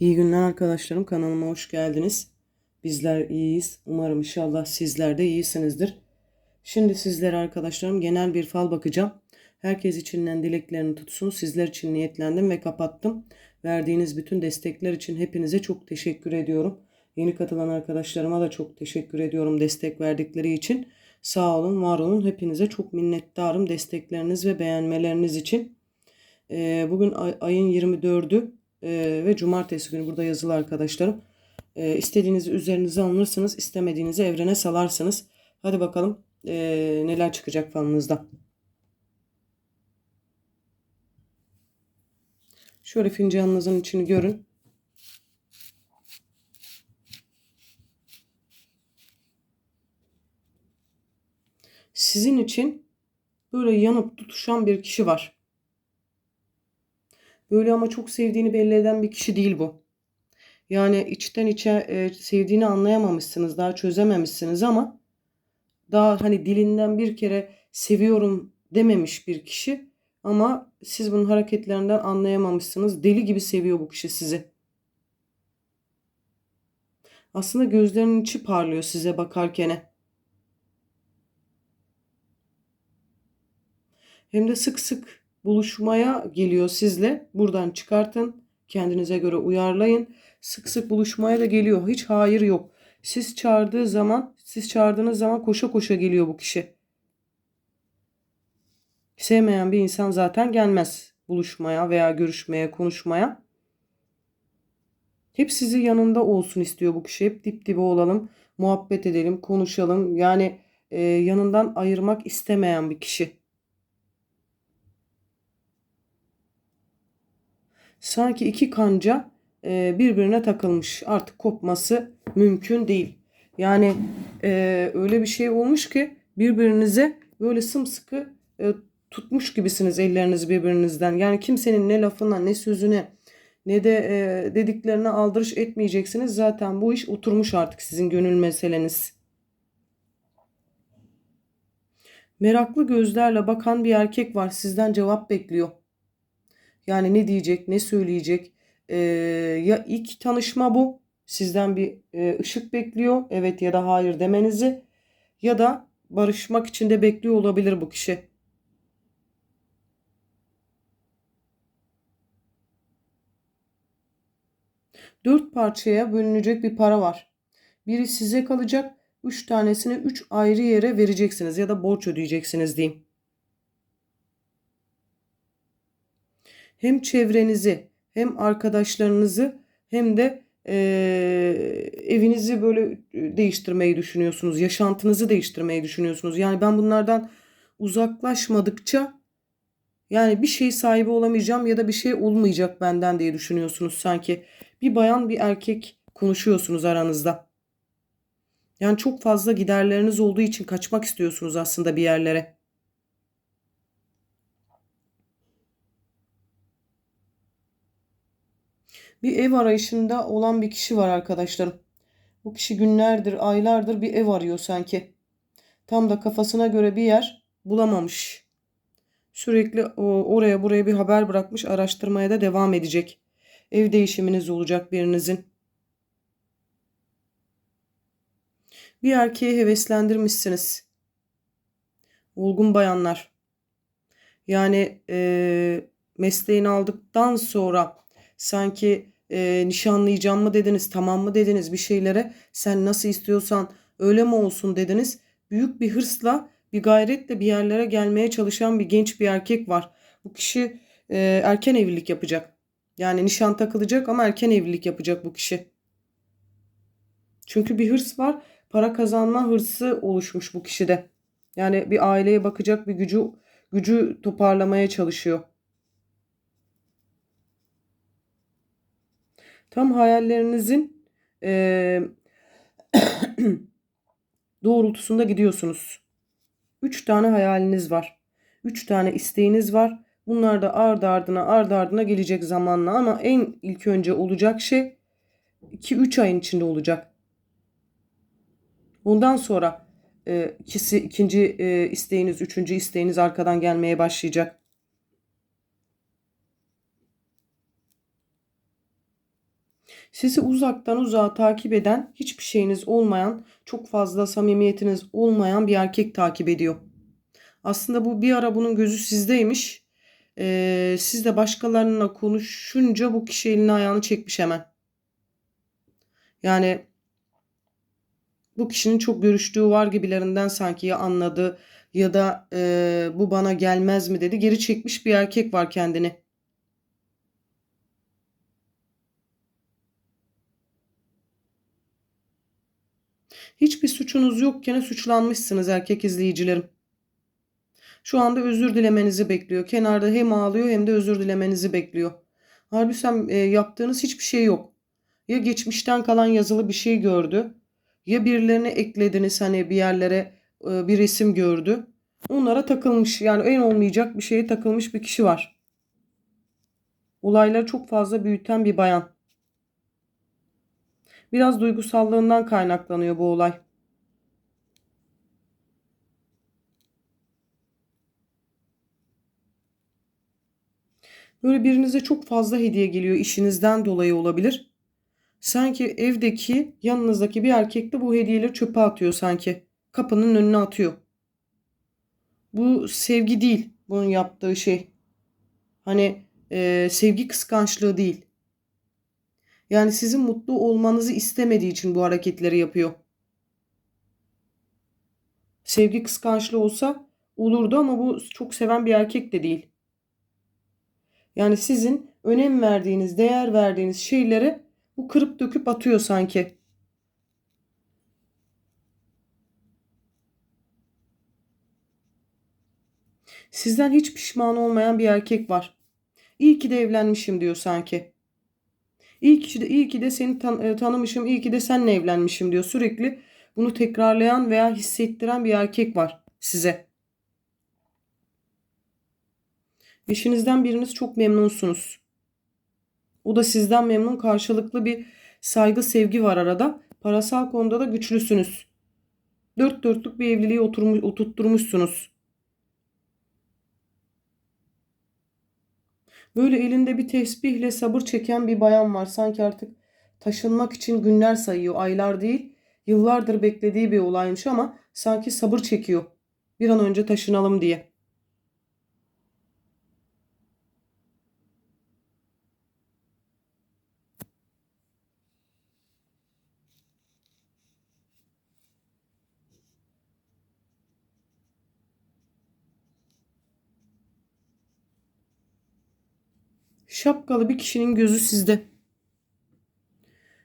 İyi günler arkadaşlarım. Kanalıma hoş geldiniz. Bizler iyiyiz. Umarım inşallah sizler de iyisinizdir. Şimdi sizlere arkadaşlarım genel bir fal bakacağım. Herkes içinden dileklerini tutsun. Sizler için niyetlendim ve kapattım. Verdiğiniz bütün destekler için hepinize çok teşekkür ediyorum. Yeni katılan arkadaşlarıma da çok teşekkür ediyorum destek verdikleri için. Sağ olun, var olun. Hepinize çok minnettarım destekleriniz ve beğenmeleriniz için. Ee, bugün ay- ayın 24'ü ee, ve cumartesi günü burada yazılı arkadaşlarım. Ee, istediğinizi üzerinize alınırsınız, istemediğinizi evrene salarsınız. Hadi bakalım ee, neler çıkacak falınızda. Şöyle fincanınızın içini görün. Sizin için böyle yanıp tutuşan bir kişi var. Böyle ama çok sevdiğini belli eden bir kişi değil bu. Yani içten içe e, sevdiğini anlayamamışsınız, daha çözememişsiniz ama daha hani dilinden bir kere seviyorum dememiş bir kişi ama siz bunun hareketlerinden anlayamamışsınız. Deli gibi seviyor bu kişi sizi. Aslında gözlerinin içi parlıyor size bakarken. Hem de sık sık buluşmaya geliyor sizle. Buradan çıkartın. Kendinize göre uyarlayın. Sık sık buluşmaya da geliyor. Hiç hayır yok. Siz çağırdığı zaman, siz çağırdığınız zaman koşa koşa geliyor bu kişi. Sevmeyen bir insan zaten gelmez buluşmaya veya görüşmeye, konuşmaya. Hep sizi yanında olsun istiyor bu kişi. Hep dip dibe olalım, muhabbet edelim, konuşalım. Yani e, yanından ayırmak istemeyen bir kişi. Sanki iki kanca e, birbirine takılmış. Artık kopması mümkün değil. Yani e, öyle bir şey olmuş ki birbirinize böyle sımsıkı e, tutmuş gibisiniz ellerinizi birbirinizden. Yani kimsenin ne lafına ne sözüne ne de dediklerine aldırış etmeyeceksiniz. Zaten bu iş oturmuş artık sizin gönül meseleniz. Meraklı gözlerle bakan bir erkek var. Sizden cevap bekliyor. Yani ne diyecek, ne söyleyecek. Ee, ya ilk tanışma bu. Sizden bir e, ışık bekliyor. Evet ya da hayır demenizi. Ya da barışmak için de bekliyor olabilir bu kişi. Dört parçaya bölünecek bir para var. Biri size kalacak. Üç tanesini üç ayrı yere vereceksiniz ya da borç ödeyeceksiniz diyeyim. Hem çevrenizi hem arkadaşlarınızı hem de eee, evinizi böyle değiştirmeyi düşünüyorsunuz. Yaşantınızı değiştirmeyi düşünüyorsunuz. Yani ben bunlardan uzaklaşmadıkça yani bir şey sahibi olamayacağım ya da bir şey olmayacak benden diye düşünüyorsunuz sanki. Bir bayan bir erkek konuşuyorsunuz aranızda. Yani çok fazla giderleriniz olduğu için kaçmak istiyorsunuz aslında bir yerlere. Bir ev arayışında olan bir kişi var arkadaşlarım. Bu kişi günlerdir, aylardır bir ev arıyor sanki. Tam da kafasına göre bir yer bulamamış. Sürekli o, oraya buraya bir haber bırakmış, araştırmaya da devam edecek. Ev değişiminiz olacak birinizin. Bir erkeği heveslendirmişsiniz. Olgun bayanlar. Yani e, mesleğini aldıktan sonra sanki e, nişanlayacağım mı dediniz, tamam mı dediniz bir şeylere. Sen nasıl istiyorsan öyle mi olsun dediniz. Büyük bir hırsla, bir gayretle bir yerlere gelmeye çalışan bir genç bir erkek var. Bu kişi e, erken evlilik yapacak. Yani nişan takılacak ama erken evlilik yapacak bu kişi. Çünkü bir hırs var. Para kazanma hırsı oluşmuş bu kişide. Yani bir aileye bakacak bir gücü gücü toparlamaya çalışıyor. Tam hayallerinizin eee, doğrultusunda gidiyorsunuz. Üç tane hayaliniz var. Üç tane isteğiniz var. Bunlar da ardı ardına ardı ardına gelecek zamanla ama en ilk önce olacak şey 2-3 ayın içinde olacak. Ondan sonra e, ikisi ikinci e, isteğiniz, üçüncü isteğiniz arkadan gelmeye başlayacak. Sizi uzaktan uzağa takip eden, hiçbir şeyiniz olmayan, çok fazla samimiyetiniz olmayan bir erkek takip ediyor. Aslında bu bir ara bunun gözü sizdeymiş. Ee, siz de başkalarına konuşunca bu kişi elini ayağını çekmiş hemen. Yani bu kişinin çok görüştüğü var gibilerinden sanki ya anladı ya da e, bu bana gelmez mi dedi. Geri çekmiş bir erkek var kendini. Hiçbir suçunuz yokken suçlanmışsınız erkek izleyicilerim. Şu anda özür dilemenizi bekliyor. Kenarda hem ağlıyor hem de özür dilemenizi bekliyor. Halbuki sen e, yaptığınız hiçbir şey yok. Ya geçmişten kalan yazılı bir şey gördü. Ya birilerine eklediniz hani bir yerlere e, bir resim gördü. Onlara takılmış yani en olmayacak bir şeye takılmış bir kişi var. Olayları çok fazla büyüten bir bayan. Biraz duygusallığından kaynaklanıyor bu olay. Böyle birinize çok fazla hediye geliyor işinizden dolayı olabilir. Sanki evdeki yanınızdaki bir erkek de bu hediyeleri çöpe atıyor sanki. Kapının önüne atıyor. Bu sevgi değil bunun yaptığı şey. Hani e, sevgi kıskançlığı değil. Yani sizin mutlu olmanızı istemediği için bu hareketleri yapıyor. Sevgi kıskançlığı olsa olurdu ama bu çok seven bir erkek de değil. Yani sizin önem verdiğiniz, değer verdiğiniz şeylere bu kırıp döküp atıyor sanki. Sizden hiç pişman olmayan bir erkek var. İyi ki de evlenmişim diyor sanki. İyi ki de, iyi ki de seni tan e, tanımışım, iyi ki de seninle evlenmişim diyor. Sürekli bunu tekrarlayan veya hissettiren bir erkek var size. Eşinizden biriniz çok memnunsunuz. O da sizden memnun karşılıklı bir saygı sevgi var arada. Parasal konuda da güçlüsünüz. Dört dörtlük bir evliliği oturmuş, oturtturmuşsunuz. Böyle elinde bir tesbihle sabır çeken bir bayan var. Sanki artık taşınmak için günler sayıyor. Aylar değil, yıllardır beklediği bir olaymış ama sanki sabır çekiyor. Bir an önce taşınalım diye. Şapkalı bir kişinin gözü sizde.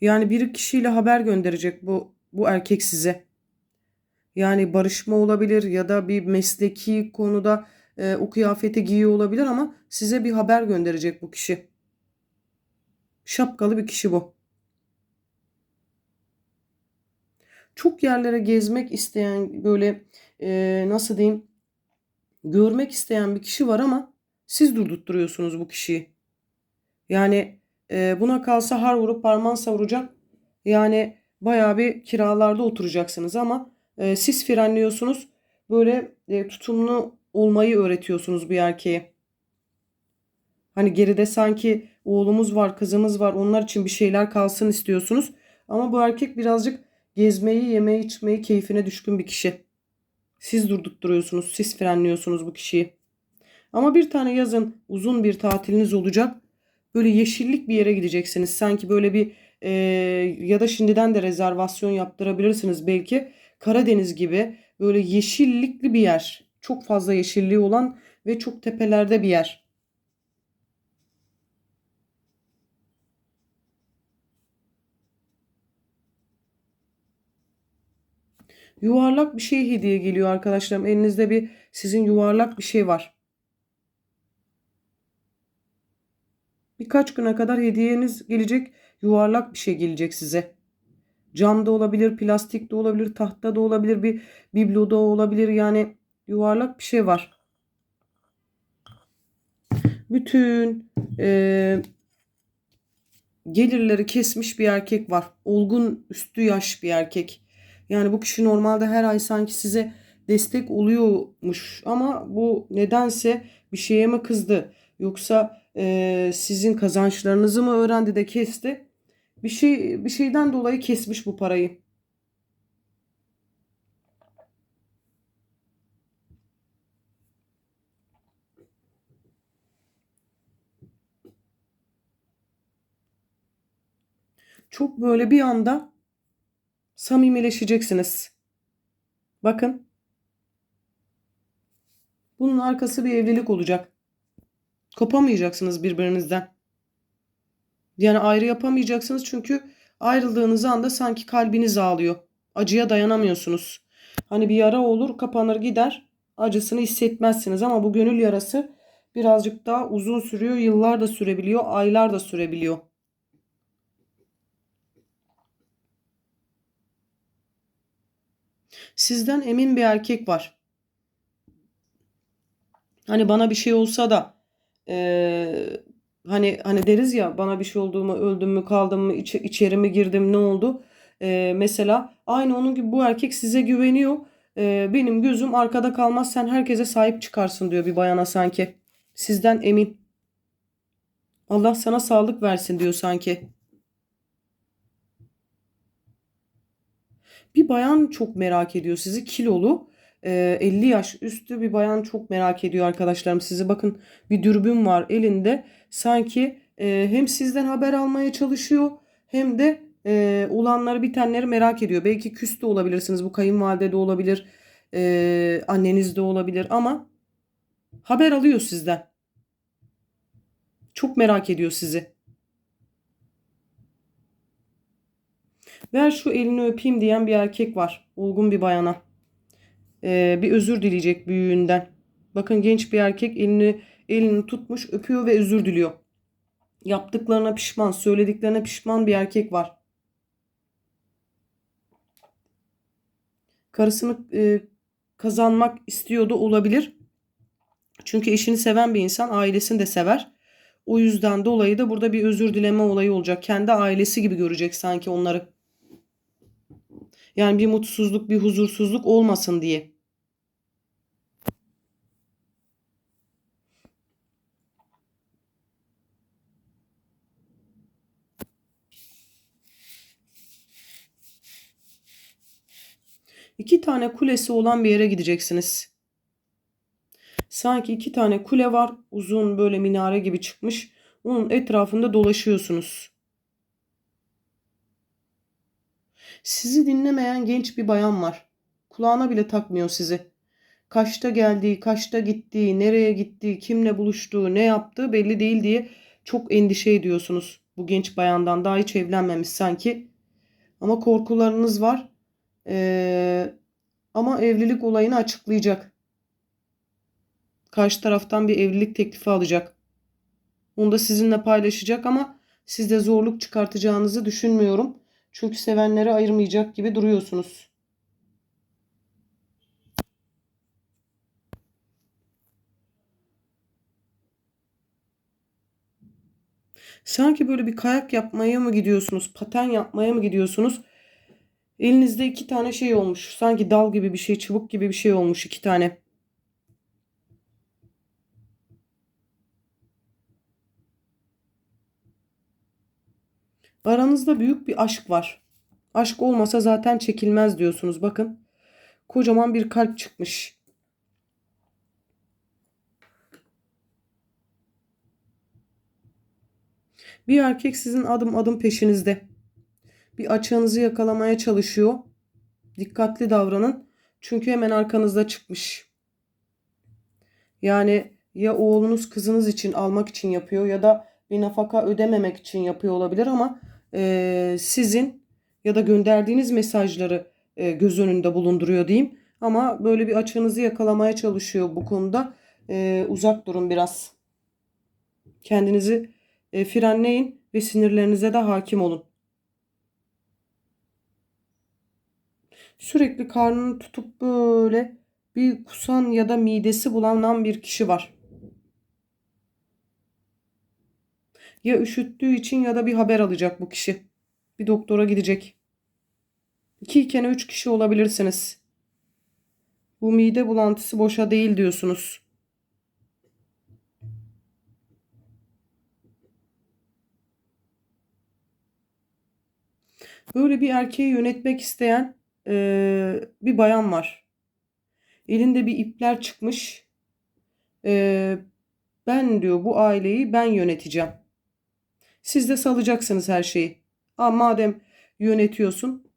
Yani bir kişiyle haber gönderecek bu bu erkek size. Yani barışma olabilir ya da bir mesleki konuda e, o kıyafeti giyiyor olabilir ama size bir haber gönderecek bu kişi. Şapkalı bir kişi bu. Çok yerlere gezmek isteyen böyle e, nasıl diyeyim görmek isteyen bir kişi var ama siz durdurtturuyorsunuz bu kişiyi. Yani e, buna kalsa har vurup parmağın savuracak. Yani bayağı bir kiralarda oturacaksınız ama e, siz frenliyorsunuz. Böyle e, tutumlu olmayı öğretiyorsunuz bir erkeğe. Hani geride sanki oğlumuz var, kızımız var. Onlar için bir şeyler kalsın istiyorsunuz. Ama bu erkek birazcık gezmeyi, yemeği, içmeyi keyfine düşkün bir kişi. Siz durdurtturuyorsunuz, siz frenliyorsunuz bu kişiyi. Ama bir tane yazın uzun bir tatiliniz olacak böyle yeşillik bir yere gideceksiniz. Sanki böyle bir e, ya da şimdiden de rezervasyon yaptırabilirsiniz belki. Karadeniz gibi böyle yeşillikli bir yer. Çok fazla yeşilliği olan ve çok tepelerde bir yer. Yuvarlak bir şey hediye geliyor arkadaşlarım. Elinizde bir sizin yuvarlak bir şey var. Birkaç güne kadar hediyeniz gelecek. Yuvarlak bir şey gelecek size. Cam da olabilir, plastik de olabilir, tahta da olabilir, bir biblo da olabilir. Yani yuvarlak bir şey var. Bütün e, gelirleri kesmiş bir erkek var. Olgun üstü yaş bir erkek. Yani bu kişi normalde her ay sanki size destek oluyormuş ama bu nedense bir şeye mi kızdı yoksa e, sizin kazançlarınızı mı öğrendi de kesti? Bir şey bir şeyden dolayı kesmiş bu parayı. Çok böyle bir anda samimileşeceksiniz. Bakın. Bunun arkası bir evlilik olacak. Kopamayacaksınız birbirinizden. Yani ayrı yapamayacaksınız çünkü ayrıldığınız anda sanki kalbiniz ağlıyor. Acıya dayanamıyorsunuz. Hani bir yara olur, kapanır gider. Acısını hissetmezsiniz ama bu gönül yarası birazcık daha uzun sürüyor. Yıllar da sürebiliyor, aylar da sürebiliyor. Sizden emin bir erkek var. Hani bana bir şey olsa da eee, hani hani deriz ya bana bir şey oldu mu öldüm mü kaldım mı içe, içeri mi girdim ne oldu? Eee, mesela aynı onun gibi bu erkek size güveniyor. Eee, benim gözüm arkada kalmaz sen herkese sahip çıkarsın diyor bir bayana sanki. Sizden emin. Allah sana sağlık versin diyor sanki. Bir bayan çok merak ediyor sizi kilolu. Ee, 50 yaş üstü bir bayan çok merak ediyor arkadaşlarım sizi. Bakın bir dürbün var elinde. Sanki e, hem sizden haber almaya çalışıyor hem de e, olanları bitenleri merak ediyor. Belki küs de olabilirsiniz. Bu kayınvalide de olabilir. e, anneniz de olabilir ama haber alıyor sizden. Çok merak ediyor sizi. Ver şu elini öpeyim diyen bir erkek var. Olgun bir bayana. Ee, bir özür dileyecek büyüğünden. Bakın genç bir erkek elini elini tutmuş öpüyor ve özür diliyor. Yaptıklarına pişman, söylediklerine pişman bir erkek var. Karısını e, kazanmak istiyordu olabilir. Çünkü eşini seven bir insan ailesini de sever. O yüzden dolayı da burada bir özür dileme olayı olacak. Kendi ailesi gibi görecek sanki onları. Yani bir mutsuzluk, bir huzursuzluk olmasın diye. İki tane kulesi olan bir yere gideceksiniz. Sanki iki tane kule var. Uzun böyle minare gibi çıkmış. Onun etrafında dolaşıyorsunuz. Sizi dinlemeyen genç bir bayan var. Kulağına bile takmıyor sizi. Kaçta geldiği, kaçta gittiği, nereye gittiği, kimle buluştuğu, ne yaptığı belli değil diye çok endişe ediyorsunuz bu genç bayandan. Daha hiç evlenmemiş sanki. Ama korkularınız var. Ee, ama evlilik olayını açıklayacak. Karşı taraftan bir evlilik teklifi alacak. Onu da sizinle paylaşacak ama siz de zorluk çıkartacağınızı düşünmüyorum. Çünkü sevenleri ayırmayacak gibi duruyorsunuz. Sanki böyle bir kayak yapmaya mı gidiyorsunuz, paten yapmaya mı gidiyorsunuz? Elinizde iki tane şey olmuş. Sanki dal gibi bir şey, çubuk gibi bir şey olmuş iki tane. Aranızda büyük bir aşk var. Aşk olmasa zaten çekilmez diyorsunuz. Bakın. Kocaman bir kalp çıkmış. Bir erkek sizin adım adım peşinizde. Bir açığınızı yakalamaya çalışıyor. Dikkatli davranın. Çünkü hemen arkanızda çıkmış. Yani ya oğlunuz kızınız için almak için yapıyor ya da bir nafaka ödememek için yapıyor olabilir ama e, sizin ya da gönderdiğiniz mesajları e, göz önünde bulunduruyor diyeyim. Ama böyle bir açığınızı yakalamaya çalışıyor bu konuda. E, uzak durun biraz. Kendinizi e, frenleyin ve sinirlerinize de hakim olun. Sürekli karnını tutup böyle bir kusan ya da midesi bulanan bir kişi var. Ya üşüttüğü için ya da bir haber alacak bu kişi. Bir doktora gidecek. İki iken üç kişi olabilirsiniz. Bu mide bulantısı boşa değil diyorsunuz. Böyle bir erkeği yönetmek isteyen e, bir bayan var. Elinde bir ipler çıkmış. E, ben diyor bu aileyi ben yöneteceğim. Siz de salacaksınız her şeyi. Ama madem yönetiyorsun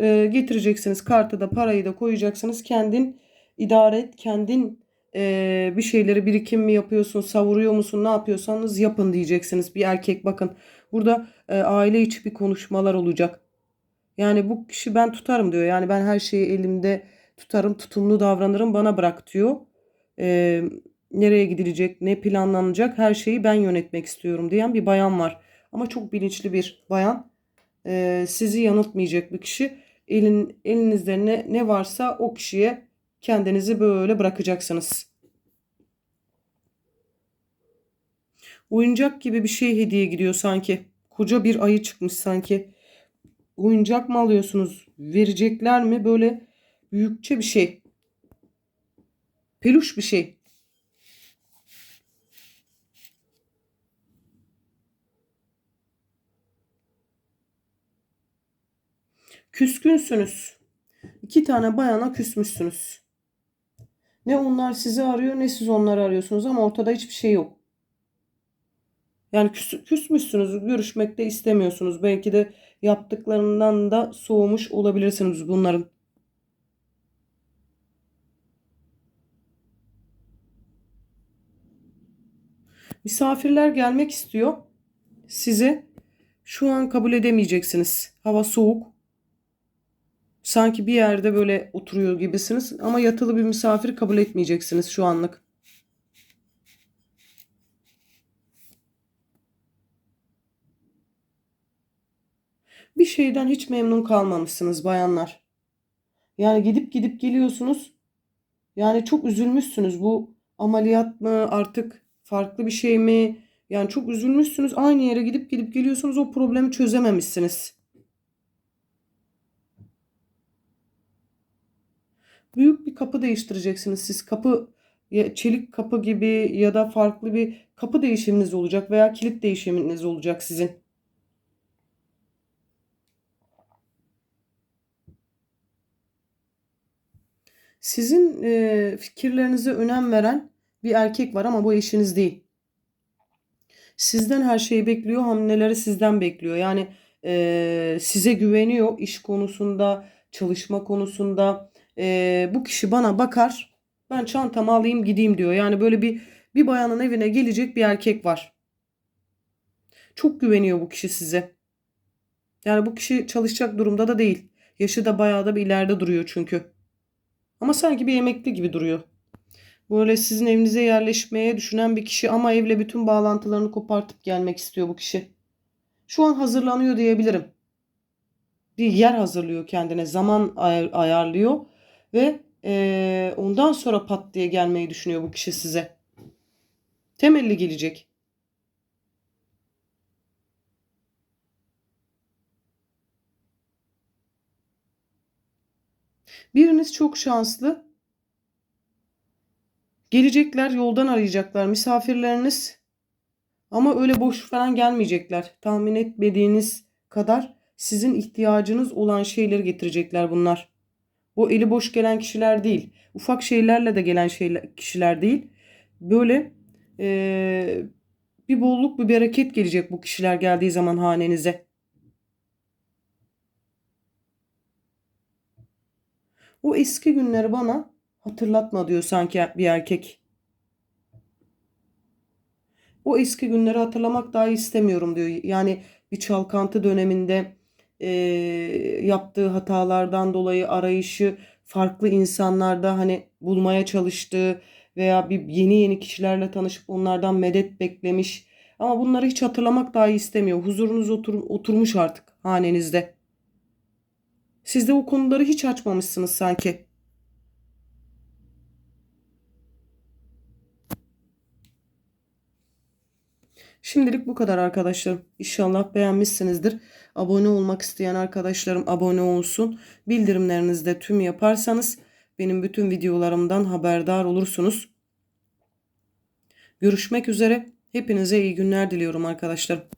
e, getireceksiniz kartı da parayı da koyacaksınız. Kendin idare et. Kendin e, bir şeyleri birikim mi yapıyorsun, savuruyor musun, ne yapıyorsanız yapın diyeceksiniz. Bir erkek bakın. Burada e, aile içi bir konuşmalar olacak. Yani bu kişi ben tutarım diyor. Yani ben her şeyi elimde tutarım, tutumlu davranırım, bana bırak diyor. E, nereye gidilecek, ne planlanacak her şeyi ben yönetmek istiyorum diyen bir bayan var. Ama çok bilinçli bir bayan. E, sizi yanıltmayacak bir kişi. Elin, elinizde ne, ne varsa o kişiye kendinizi böyle bırakacaksınız. Oyuncak gibi bir şey hediye gidiyor sanki. Koca bir ayı çıkmış sanki. Oyuncak mı alıyorsunuz? Verecekler mi? Böyle büyükçe bir şey. Peluş bir şey. Küskünsünüz. İki tane bayana küsmüşsünüz. Ne onlar sizi arıyor ne siz onları arıyorsunuz ama ortada hiçbir şey yok. Yani küs, küsmüşsünüz, görüşmek de istemiyorsunuz. Belki de yaptıklarından da soğumuş olabilirsiniz bunların. Misafirler gelmek istiyor. Size şu an kabul edemeyeceksiniz. Hava soğuk. Sanki bir yerde böyle oturuyor gibisiniz ama yatılı bir misafir kabul etmeyeceksiniz şu anlık. Bir şeyden hiç memnun kalmamışsınız bayanlar. Yani gidip gidip geliyorsunuz. Yani çok üzülmüşsünüz. Bu ameliyat mı artık farklı bir şey mi? Yani çok üzülmüşsünüz. Aynı yere gidip gidip geliyorsunuz. O problemi çözememişsiniz. Büyük bir kapı değiştireceksiniz siz. Kapı çelik kapı gibi ya da farklı bir kapı değişiminiz olacak veya kilit değişiminiz olacak sizin. Sizin e, fikirlerinize önem veren bir erkek var ama bu eşiniz değil. Sizden her şeyi bekliyor, hamleleri sizden bekliyor. Yani e, size güveniyor iş konusunda, çalışma konusunda. E, bu kişi bana bakar, ben çantamı alayım gideyim diyor. Yani böyle bir bir bayanın evine gelecek bir erkek var. Çok güveniyor bu kişi size. Yani bu kişi çalışacak durumda da değil. Yaşı da bayağı da bir ileride duruyor çünkü. Ama sanki bir emekli gibi duruyor. Böyle sizin evinize yerleşmeye düşünen bir kişi ama evle bütün bağlantılarını kopartıp gelmek istiyor bu kişi. Şu an hazırlanıyor diyebilirim. Bir yer hazırlıyor kendine, zaman ay- ayarlıyor ve ee, ondan sonra pat diye gelmeyi düşünüyor bu kişi size. Temelli gelecek. Biriniz çok şanslı. Gelecekler yoldan arayacaklar misafirleriniz. Ama öyle boş falan gelmeyecekler. Tahmin etmediğiniz kadar sizin ihtiyacınız olan şeyleri getirecekler bunlar. O eli boş gelen kişiler değil. Ufak şeylerle de gelen şeyler, kişiler değil. Böyle ee, bir bolluk bir bereket gelecek bu kişiler geldiği zaman hanenize. O eski günleri bana hatırlatma diyor sanki bir erkek. O eski günleri hatırlamak daha istemiyorum diyor. Yani bir çalkantı döneminde e, yaptığı hatalardan dolayı arayışı farklı insanlarda hani bulmaya çalıştığı veya bir yeni yeni kişilerle tanışıp onlardan medet beklemiş. Ama bunları hiç hatırlamak dahi istemiyor. Huzurunuz otur, oturmuş artık hanenizde. Siz de o konuları hiç açmamışsınız sanki. Şimdilik bu kadar arkadaşlarım. İnşallah beğenmişsinizdir. Abone olmak isteyen arkadaşlarım abone olsun. Bildirimlerinizi de tüm yaparsanız benim bütün videolarımdan haberdar olursunuz. Görüşmek üzere. Hepinize iyi günler diliyorum arkadaşlarım.